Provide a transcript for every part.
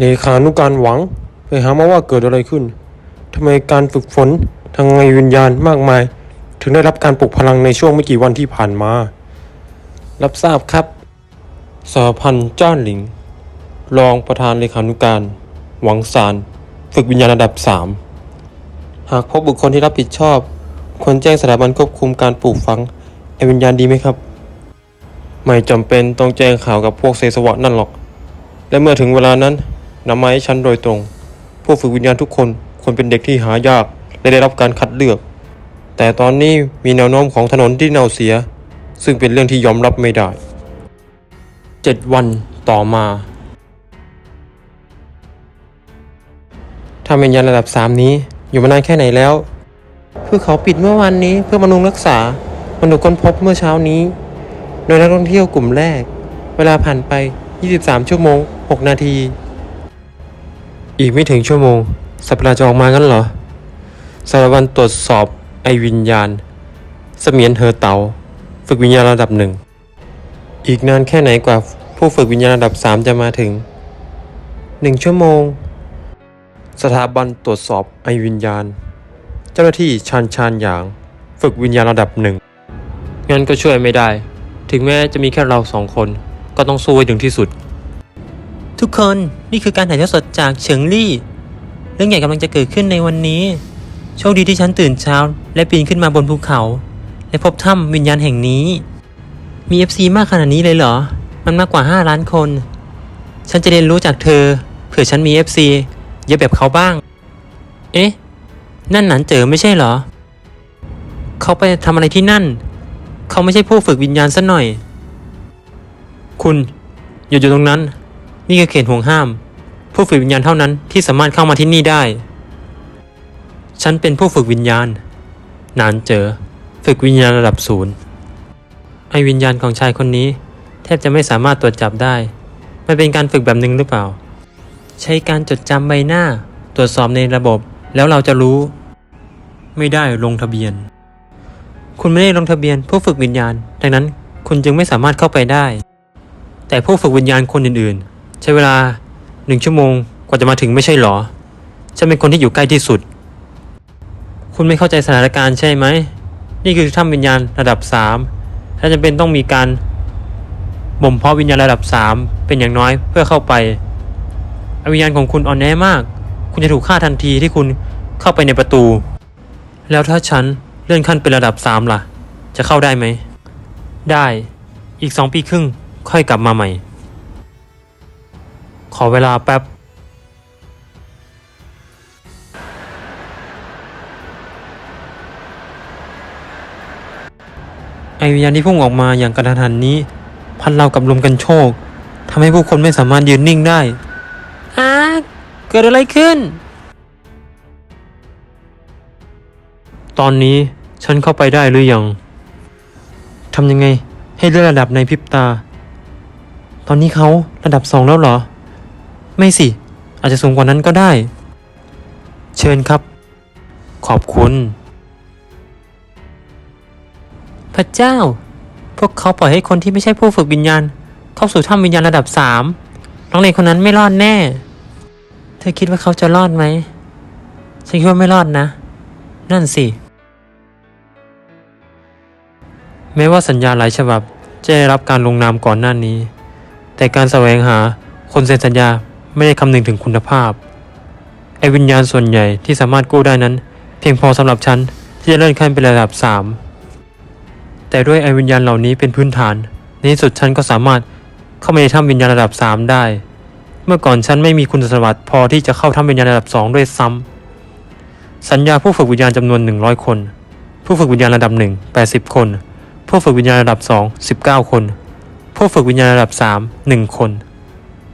เลขานุการหวัง ไปหามาว่าเกิดอะไรขึ้นทำไมการฝึกฝนทางไงวิญญาณมากมาย ถึงได้รับการปลุกพลังในช่วงไม่กี่วันที่ผ่านมา รับทราบครับสหพันธ์จ้านหลิง รองประธานเลขานุการ หวังซานฝึกวิญญาณระดับ 3 หากพบบุคคลที่รับผิดชอบควรแจ้งสถาบันควบคุมการปลูกฝังไอวิญญาณดีไหมครับ ไม่จำเป็นต้องแจ้งข่าวกับพวกเซสวะนั่นหรอก และเมื่อถึงเวลานั้น นำมาให้ฉันโดยตรงผู้ฝึกวิญญาณทุกคนควรเป็นเด็กที่หายากและได้รับการคัดเลือก แต่ตอนนี้มีแนวโน้มของถนนที่เน่าเสีย ซึ่งเป็นเรื่องที่ยอมรับไม่ได้เจ็ดวันต่อมาถ้าวิญญาณระดับสามนี้อยู่มานานแค่ไหนแล้วเพื่อเขาปิดเมื่อวันนี้เพื่อบำรุงรักษามันถูกค้นพบเมื่อเช้านี้ โดยนักท่องเที่ยวกลุ่มแรก เวลาผ่านไป 23 ชั่วโมง 6 นาที อีกไม่ถึงชั่วโมง สัปดาห์จะออกมางั้นเหรอ สารวันตรวจสอบไอวิญญาณ เสมียนเฮอเตา ฝึกวิญญาณระดับหนึ่ง อีกนานแค่ไหนกว่าผู้ฝึกวิญญาณระดับ 3 จะมาถึง 1 ชั่วโมง สถาบันตรวจสอบไอวิญญาณ เจ้าหน้าที่ชานชานหยาง ฝึกวิญญาณระดับหนึ่งงั้นก็ช่วยไม่ได้ ถึงแม้จะมีแค่เราสองคน ก็ต้องสู้ให้ถึงที่สุด ทุกคนนี่คือการถ่ายทอดสดจากเฉิงลี่ เรื่องใหญ่กำลังจะเกิดขึ้นในวันนี้ โชคดีที่ฉันตื่นเช้า และปีนขึ้นมาบนภูเขา และพบถ้ำวิญญาณแห่งนี้ มี FC มากขนาดนี้เลยเหรอ มันมากกว่า 5 ล้านคน ฉันจะเรียนรู้จากเธอ เผื่อฉันมี FC เยอะแบบเขาบ้าง เอ๊ะ นั่นหนันเจอไม่ใช่เหรอ เขาไปทำอะไรที่นั่น เขาไม่ใช่ผู้ฝึกวิญญาณซะหน่อย คุณหยุดอยู่ตรงนั้น นี่คือเขตห่วงห้าม ผู้ฝึกวิญญาณเท่านั้นที่สามารถเข้ามาที่นี่ได้ ฉันเป็นผู้ฝึกวิญญาณ นานเจอ ฝึกวิญญาณระดับศูนย์ไอวิญญาณของชายคนนี้ แทบจะไม่สามารถตรวจจับได้ มันเป็นการฝึกแบบหนึ่งหรือเปล่า ใช้การจดจำใบหน้า ตรวจสอบในระบบ แล้วเราจะรู้ ไม่ได้ลงทะเบียน คุณไม่ได้ลงทะเบียนผู้ฝึกวิญญาณ ดังนั้นคุณจึงไม่สามารถเข้าไปได้ แต่ผู้ฝึกวิญญาณคนอื่นๆ ใช้เวลาหนึ่งชั่วโมงกว่าจะมาถึงไม่ใช่หรอ ฉันเป็นคนที่อยู่ใกล้ที่สุด คุณไม่เข้าใจสถานการณ์ใช่ไหม นี่คือถ้ำวิญญาณระดับสามถ้าจำเป็นต้องมีการบ่มเพาะวิญญาณระดับสามเป็นอย่างน้อยเพื่อเข้าไป วิญญาณของคุณอ่อนแอมาก คุณจะถูกฆ่าทันทีที่คุณเข้าไปในประตู แล้วถ้าฉันเลื่อนขั้นเป็นระดับสามล่ะ จะเข้าได้ไหม ได้ อีกสองปีครึ่งค่อยกลับมาใหม่ ขอเวลาแป๊บ ไอวิญญาณที่พุ่งออกมาอย่างกระทันหันนี้ พันเรากับลมกันโชกทำให้ผู้คนไม่สามารถยืนนิ่งได้อาเกิดอะไรขึ้น ตอนนี้ฉันเข้าไปได้หรือยังทำยังไงให้เลื่อนระดับในพริบตา ตอนนี้เขาระดับสองแล้วเหรอ ไม่สิ อาจจะสูงกว่านั้นก็ได้ เชิญครับ ขอบคุณ พระเจ้า พวกเขาปล่อยให้คนที่ไม่ใช่ผู้ฝึกวิญญาณ เข้าสู่ถ้ำวิญญาณระดับสามน้องเล็กคนนั้นไม่รอดแน่ เธอคิดว่าเขาจะรอดไหม ฉันคิดว่าไม่รอดนะ นั่นสิ แม้ว่าสัญญาหลายฉบับจะได้รับการลงนามก่อนหน้านี้ แต่การแสวงหาคนเซ็นสัญญา ไม่ได้คำนึงถึงคุณภาพ ไอวิญญาณส่วนใหญ่ที่สามารถกู้ได้นั้น เพียงพอสำหรับฉันที่จะเลื่อนขั้นเป็นระดับ 3 แต่ด้วยไอวิญญาณเหล่านี้เป็นพื้นฐาน ในที่สุดฉันก็สามารถเข้ามาในถ้ำวิญญาณระดับ 3 ได้ เมื่อก่อนฉันไม่มีคุณสมบัติพอที่จะเข้าถ้ำวิญญาณระดับ 2 ด้วยซ้ำสัญญาผู้ฝึกวิญญาณจำนวน 100 คน ผู้ฝึกวิญญาณระดับ 1 80 คน ผู้ฝึกวิญญาณระดับ 2 19 คน ผู้ฝึกวิญญาณระดับ 3 1 คน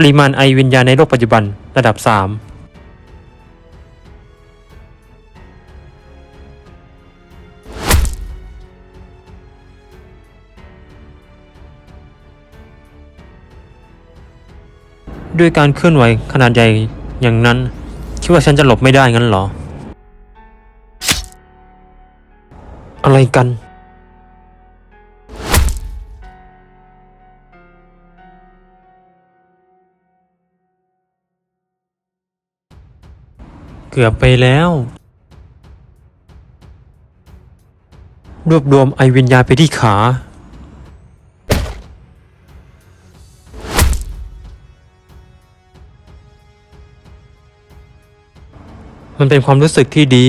ปริมาณไอวิญญาณในโลกปัจจุบันระดับ 3ด้วยการเคลื่อนไหวขนาดใหญ่อย่างนั้น คิดว่าฉันจะหลบไม่ได้งั้นเหรอ อะไรกัน กือบไปแล้ว รวบรวมไอวิญญาไปที่ขา มันเป็นความรู้สึกที่ดี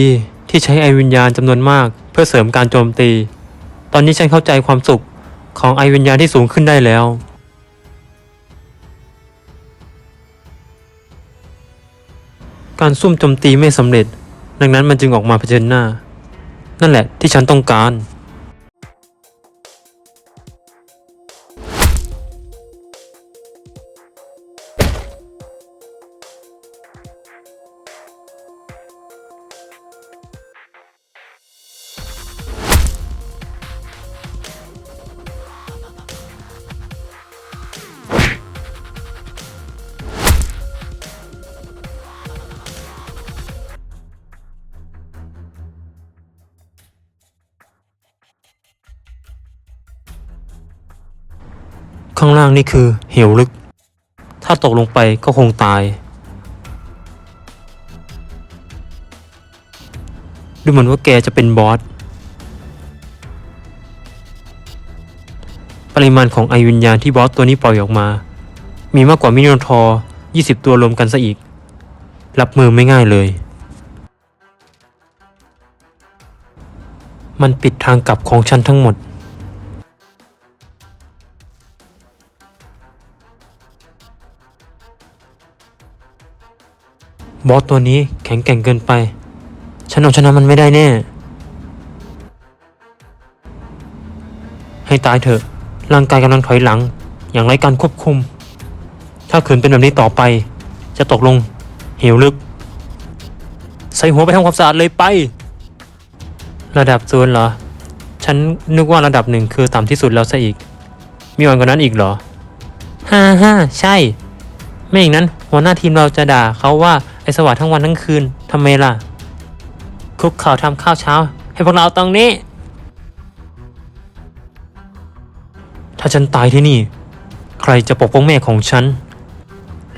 ที่ใช้ไอวิญญาณจำนวนมาก เพื่อเสริมการโจมตี ตอนนี้ฉันเข้าใจความสุขของไอวิญญาณที่สูงขึ้นได้แล้ว การซุ่มโจมตีไม่สำเร็จ ดังนั้นมันจึงออกมาเผชิญหน้า นั่นแหละที่ฉันต้องการ ล่างนี่คือเหวลึก ถ้าตกลงไปก็คงตาย ดูเหมือนว่าแกจะเป็นบอส ปริมาณของไอวิญญาณที่บอสตัวนี้ปล่อยออกมา มีมากกว่ามิโนทอร์20 ตัวรวมกันซะอีก รับมือไม่ง่ายเลย มันปิดทางกลับของฉันทั้งหมด บอสตัวนี้แข็งแกร่งเกินไป ฉันเอาชนะมันไม่ได้แน่ ให้ตายเถอะ ร่างกายกำลังถอยหลัง อย่างไร้การควบคุม ถ้าขืนเป็นแบบนี้ต่อไป จะตกลง เหวลึก ใส่หัวไปทำความสะอาดเลยไป ระดับศูนย์เหรอ ฉันนึกว่าระดับหนึ่งคือต่ำที่สุดแล้วซะอีก มีอ่อนกว่านั้นอีกเหรอ ฮ่าฮ่าใช่ ไม่อย่างนั้นหัวหน้าทีมเราจะด่าเขาว่า สวัสดทั้งวันทั้งคืนทำไมล่ะ คุกเข่าวทำข้าวเช้า ให้พวกเราตรงนี้ ถ้าฉันตายที่นี่ ใครจะปกป้องแม่ของฉัน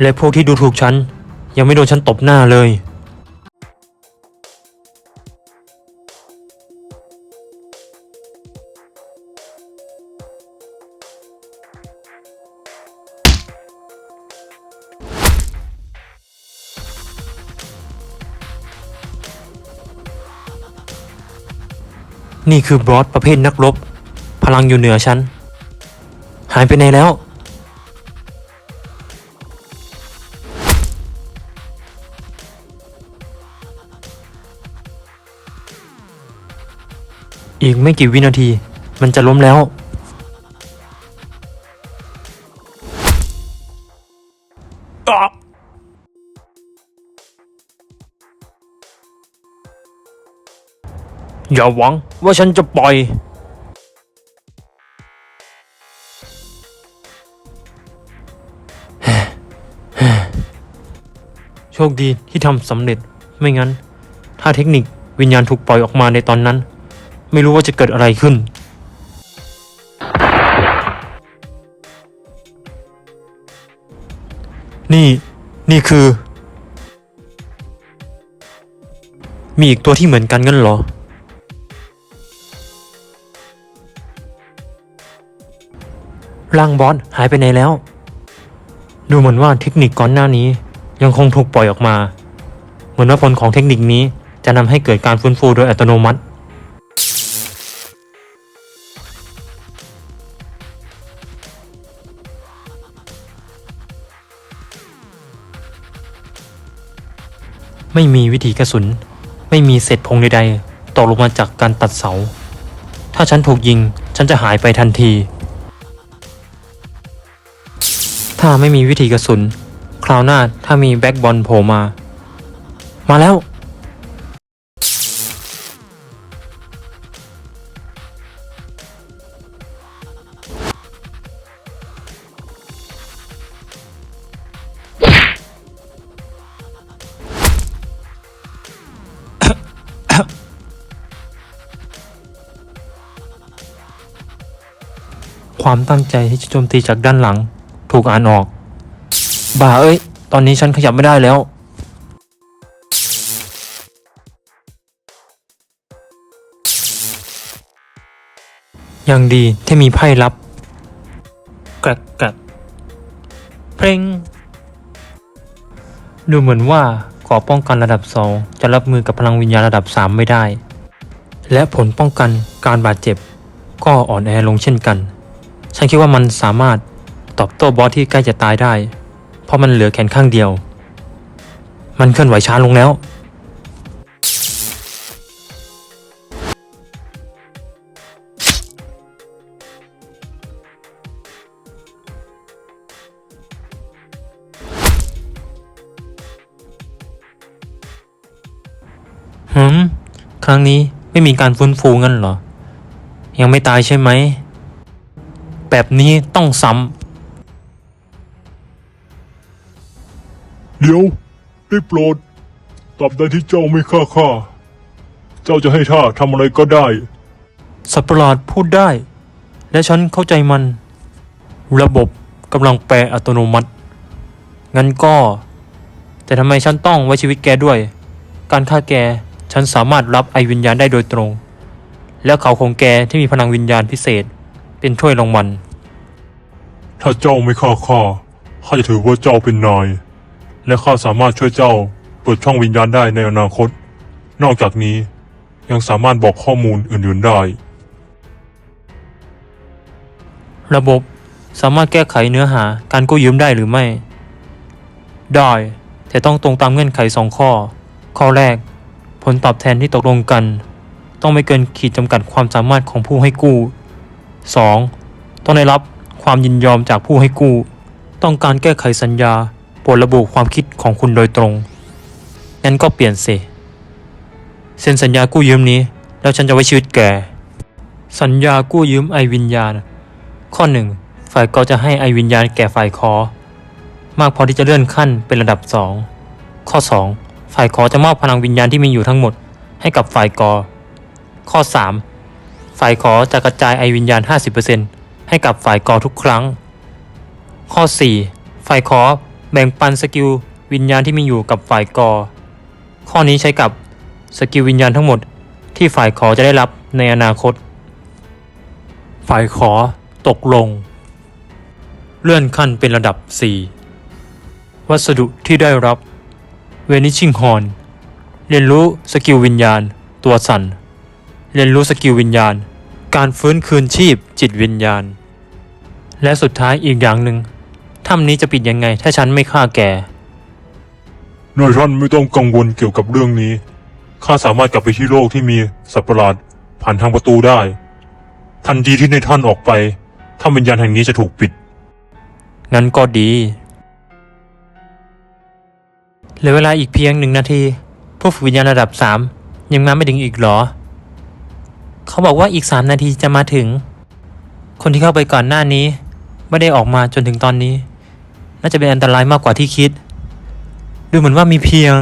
และพวกที่ดูถูกฉัน ยังไม่โดนฉันตบหน้าเลย นี่คือบอสประเภทนักรบ พลังอยู่เหนือฉัน หายไปไหนแล้ว อีกไม่กี่วินาที มันจะล้มแล้ว อย่าหวังว่าฉันจะปล่อย โชคดีที่ทำสำเร็จไม่งั้น ถ้าเทคนิควิญญาณถูกปล่อยออกมาในตอนนั้น ไม่รู้ว่าจะเกิดอะไรขึ้น นี่นี่คือ มีอีกตัวที่เหมือนกันงั้นเหรอ ร่างบอสหายไปไหนแล้ว ดูเหมือนว่าเทคนิคก่อนหน้านี้ ยังคงถูกปล่อยออกมา เหมือนว่าผลของเทคนิคนี้จะนำให้เกิดการฟื้นฟูโดยอัตโนมัติไม่มีวิถีกระสุน ไม่มีเศษพงใดๆตกลงมาจากการตัดเสา ถ้าฉันถูกยิง ฉันจะหายไปทันที ถ้าไม่มีวิถีกระสุน คราวหน้าถ้ามีแบ็กบอลโผล่มา มาแล้ว ความตั้งใจที่จะโจมตีจากด้านหลัง ถูกอ่านออก บ่าเอ้ย ตอนนี้ฉันขยับไม่ได้แล้ว ยังดีที่มีไพ่ลับกรักกรักเพลงดูเหมือนว่าก่อป้องกันระดับ 2 จะรับมือกับพลังวิญญาณระดับ 3 ไม่ได้ และผลป้องกันการบาดเจ็บ ก็อ่อนแอลงเช่นกัน ฉันคิดว่ามันสามารถ ตอบโต้บอสที่ใกล้จะตายได้ เพราะมันเหลือแขนข้างเดียว มันเคลื่อนไหวช้าลงแล้ว หืม ครั้งนี้ไม่มีการฟื้นฟูงั้นเหรอ ยังไม่ตายใช่ไหม แบบนี้ต้องซ้ำ เดี๋ยวได้โปรดตราบใดที่เจ้าไม่ฆ่าข้าเจ้าจะให้ท่าทำอะไรก็ได้ำสัตว์ประหลาดพูดได้ และฉันเข้าใจมัน ระบบกำลังแปลอัตโนมัติ งั้นก็ แต่ทำไมฉันต้องไว้ชีวิตแกด้วย การฆ่าแกฉันสามารถรับไอวิญญาณได้โดยตรง แล้วเขาของแกที่มีพลังวิญญาณพิเศษ เป็นถ้วยรางวัลถ้าเจ้าไม่ฆ่าข้าข้าจะถือว่าเจ้าเป็นนาย และข้าสามารถช่วยเจ้าเปิดช่องวิญญาณได้ในอนาคต นอกจากนี้ยังสามารถบอกข้อมูลอื่นๆได้ ระบบสามารถแก้ไขเนื้อหาการกู้ยืมได้หรือไม่ ได้ แต่ต้องตรงตามเงื่อนไขสองข้อ ข้อแรก ผลตอบแทนที่ตกลงกัน ต้องไม่เกินขีดจำกัดความสามารถของผู้ให้กู้ 2. ต้องได้รับความยินยอมจากผู้ให้กู้ ต้องการแก้ไขสัญญา โปรดระบุความคิดของคุณโดยตรง งั้นก็เปลี่ยนสิ เซ็นสัญญากู้ยืมนี้ แล้วฉันจะไว้ชีวิตแก สัญญากู้ยืมไอวิญญาณ ข้อ1ฝ่ายกอจะให้ไอวิญญาณแก่ฝ่ายคอ มากพอที่จะเลื่อนขั้นเป็นระดับ 2 ข้อ 2 ฝ่ายคอจะมอบพลังวิญญาณที่มีอยู่ทั้งหมด ให้กับฝ่ายกอ ข้อ 3 ฝ่ายขอจะกระจายไอวิญญาณ 50%ให้กับฝ่ายกอทุกครั้ง ข้อ 4 ฝ่ายขอ แบ่งปันสกิลวิญญาณที่มีอยู่กับฝ่ายกอ ข้อนี้ใช้กับสกิลวิญญาณทั้งหมดที่ฝ่ายขอจะได้รับในอนาคต ฝ่ายขอตกลง เลื่อนขั้นเป็นระดับ 4 วัสดุที่ได้รับ เวนิชิงฮอน เรียนรู้สกิลวิญญาณ ตัวสั่น เรียนรู้สกิลวิญญาณ การฟื้นคืนชีพจิตวิญญาณ และสุดท้ายอีกอย่างหนึ่ง ถ้ำนี้จะปิดยังไง ถ้าฉันไม่ฆ่าแก นายท่านไม่ต้องกังวลเกี่ยวกับเรื่องนี้ ข้าสามารถกลับไปที่โลกที่มีสัตว์ประหลาดผ่านทางประตูได้ ทันทีที่ในายท่านออกไป ถ้าวิญญาณแห่งนี้จะถูกปิด งั้นก็ดี เหลือเวลาอีกเพียงหนึ่งนาทีผู้ฝึกวิญญาณระดับสามยังมาไม่ถึงอีกเหรอ เขาบอกว่าอีกสามนาทีจะมาถึง คนที่เข้าไปก่อนหน้านี้ ไม่ได้ออกมาจนถึงตอนนี้ น่าจะเป็นอันตรายมากกว่าที่คิด ดูเหมือนว่ามีเพียง